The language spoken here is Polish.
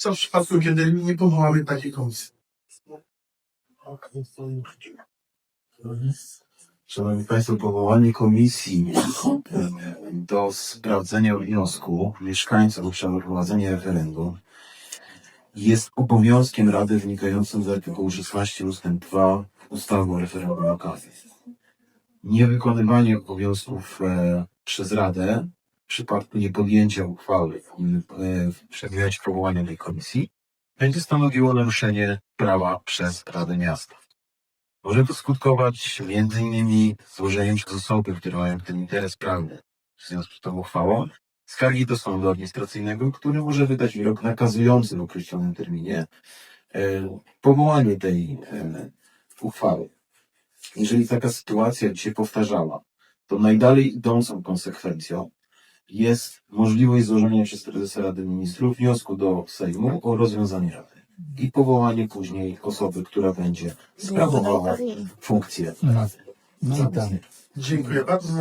Co w przypadku, kiedy nie powołamy takiej komisji? Szanowni Państwo, powołanie komisji do sprawdzenia wniosku mieszkańców o przeprowadzenie referendum jest obowiązkiem Rady wynikającym z artykułu 16 ust. 2 ustawy o referendum lokalnym. Niewykonywanie obowiązków e, przez Radę przypadku niepodjęcia uchwały e, w przedmiocie powołania tej komisji będzie stanowiło naruszenie prawa przez Radę Miasta. Może to skutkować innymi złożeniem przez osoby, które mają tym interes prawny w związku z tą uchwałą, skargi do sądu administracyjnego, który może wydać wyrok nakazujący w określonym terminie e, powołanie tej e, uchwały. Jeżeli taka sytuacja się powtarzała, to najdalej idącą konsekwencją jest możliwość złożenia przez prezesa Rady Ministrów wniosku do Sejmu o rozwiązanie Rady i powołanie później osoby, która będzie sprawowała funkcję Rady. No i tak. Dziękuję bardzo.